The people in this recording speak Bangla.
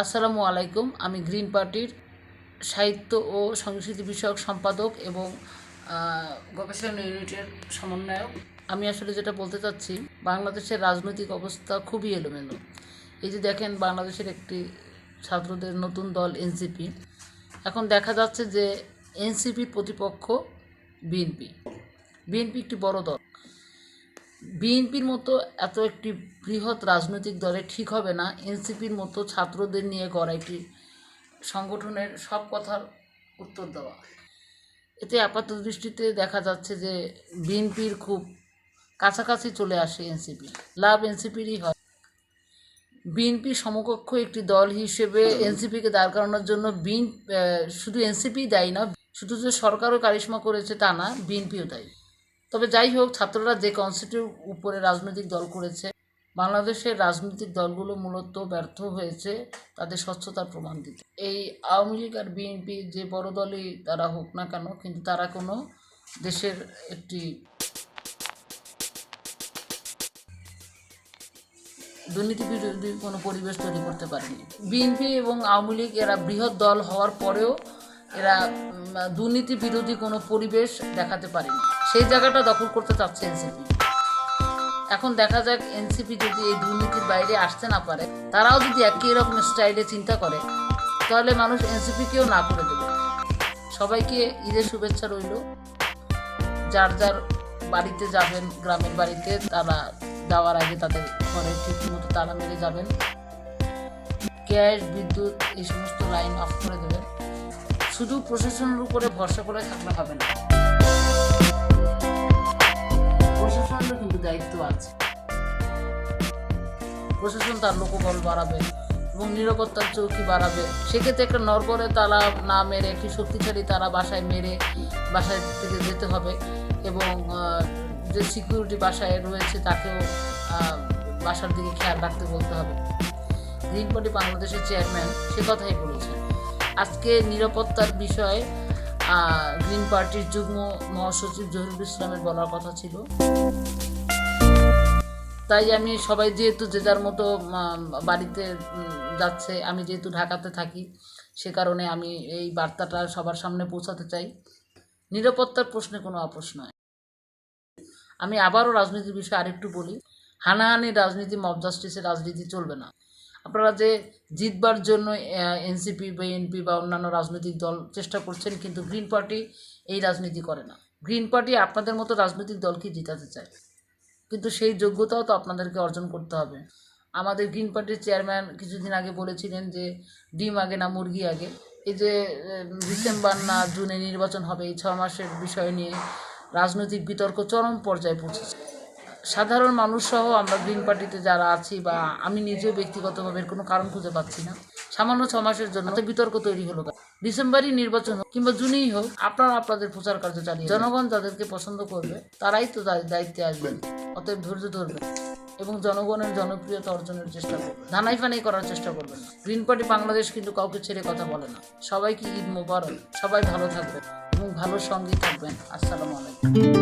আসসালামু আলাইকুম। আমি গ্রিন পার্টির সাহিত্য ও সংস্কৃতি বিষয়ক সম্পাদক এবং গবেষণা ইউনিটের সমন্বয়ক। আমি আসলে যেটা বলতে চাচ্ছি, বাংলাদেশের রাজনৈতিক অবস্থা খুবই এলোমেলো। এই যে দেখেন, বাংলাদেশের একটি ছাত্রদের নতুন দল এনসিপি। এখন দেখা যাচ্ছে যে এনসিপির প্রতিপক্ষ বিএনপি। বিএনপি একটি বড় দল। বিএনপির মতো এত একটি বৃহৎ রাজনৈতিক দলে ঠিক হবে না, এনসিপির মতো ছাত্রদের নিয়ে গড়া একটি সংগঠনের সব কথার উত্তর দেওয়া। এতে আপাত দৃষ্টিতে দেখা যাচ্ছে যে বিএনপির খুব কাছাকাছি চলে আসে এনসিপি। লাভ এনসিপিরই হয়। বিএনপি সমকক্ষ একটি দল হিসেবে এনসিপিকে দাঁড় করানোর জন্য বিন শুধু এনসিপি দায়ী না, শুধু যে সরকারও কারিশ্মা করেছে তা না, বিএনপিও দায়ী। তবে যাই হোক, ছাত্ররা যে কনসেপ্টের উপরে রাজনৈতিক দল করেছে, বাংলাদেশের রাজনৈতিক দলগুলো মূলত ব্যর্থ হয়েছে তাদের স্বচ্ছতার প্রমাণ দিতে। এই আওয়ামী লীগ আর বিএনপি যে বড় দলই তারা হোক না কেন, কিন্তু তারা কোনো দেশের একটি দুর্নীতি বিরোধী কোনো পরিবেশ তৈরি করতে পারেনি। বিএনপি এবং আওয়ামী লীগ এরা বৃহৎ দল হওয়ার পরেও এরা দুর্নীতি বিরোধী কোনো পরিবেশ দেখাতে পারেনি। সেই জায়গাটা দখল করতে চাচ্ছে এনসিপি। এখন দেখা যাক এনসিপি যদি এই দুর্নীতির বাইরে আসতে না পারে, তারাও যদি একই রকম স্টাইলে চিন্তা করে, তাহলে মানুষ এনসিপিকেও না করে দেবে। সবাইকে ঈদের শুভেচ্ছা রইল। যার যার বাড়িতে যাবেন, গ্রামের বাড়িতে, তারা যাওয়ার আগে তাদের ঘরে ঠিক মতো তারা মেরে যাবেন। গ্যাস, বিদ্যুৎ, এই সমস্ত লাইন অফ করে দেবেন। শুধু প্রশাসনের উপরে ভরসা করে থাকলে হবে না। প্রশাসনেরও কিন্তু দায়িত্ব আছে। প্রশাসন তার লোকবল বাড়াবে এবং নিরাপত্তার চৌকি বাড়াবে। সেক্ষেত্রে একটা নরবরে তারা না মেরে, একটি শক্তিশালী তারা বাসায় মেরে বাসায় থেকে যেতে হবে এবং যে সিকিউরিটি বাসায় রয়েছে তাকেও বাসার দিকে খেয়াল রাখতে বলতে হবে। গ্রিন পার্টি বাংলাদেশের চেয়ারম্যান সে কথাই বলেছেন। আজকে নিরাপত্তার বিষয়ে গ্রিন পার্টির যুগ্ম মহাসচিব জহিরুল ইসলামের বলার কথা ছিল। তাই আমি সবাই যেহেতু যে যার মতো বাড়িতে যাচ্ছে, আমি যেহেতু ঢাকাতে থাকি, সে কারণে আমি এই বার্তাটা সবার সামনে পৌঁছাতে চাই। নিরাপত্তার প্রশ্নে কোনো আপোষ নয়। আমি আবারও রাজনীতির বিষয়ে আরেকটু বলি, হানাহানি রাজনীতি, মব জাস্টিসের রাজনীতি চলবে না। আপনারা যে জিতবার জন্য এনসিপি বিএনপি বা অন্যান্য রাজনৈতিক দল চেষ্টা করছেন, কিন্তু গ্রিন পার্টি এই রাজনীতি করে না। গ্রিন পার্টি আপনাদের মতো রাজনৈতিক দলকে জিতাতে চায়। কিন্তু সেই যোগ্যতাও তো আপনাদেরকে অর্জন করতে হবে। আমাদের গ্রিন পার্টির চেয়ারম্যান কিছুদিন আগে বলেছিলেন যে, ডিম আগে না মুরগি আগে? এই যে ডিসেম্বর না জুনে নির্বাচন হবে, এই ছ মাসের বিষয় নিয়ে রাজনৈতিক বিতর্ক চরম পর্যায়ে পৌঁছেছে। সাধারণ মানুষ সহ আমরা গ্রিন পার্টিতে যারা আছি বা আমি নিজেও ব্যক্তিগতভাবে এর কোনো কারণ খুঁজে পাচ্ছি না। সামান্য ছ মাসের জন্য তো বিতর্ক তৈরি হলো। ডিসেম্বরই নির্বাচন হোক কিংবা জুনেই হোক, আপনারা আপনাদের প্রচার কার্য চালিয়ে জনগণ যাদেরকে পছন্দ করবে, তারাই তো দায়- দায়িত্বে আসবেন। অতএব ধৈর্য ধরবেন এবং জনগণের জনপ্রিয়তা অর্জনের চেষ্টা করবেন। ধানাই ফানাই করার চেষ্টা করবে না। গ্রিন পার্টি বাংলাদেশ কিন্তু কাউকে ছেড়ে কথা বলে না। সবাইকে ঈদ মোবারক। সবাই ভালো থাকবেন এবং ভালো সঙ্গী থাকবেন। আসসালামু আলাইকুম।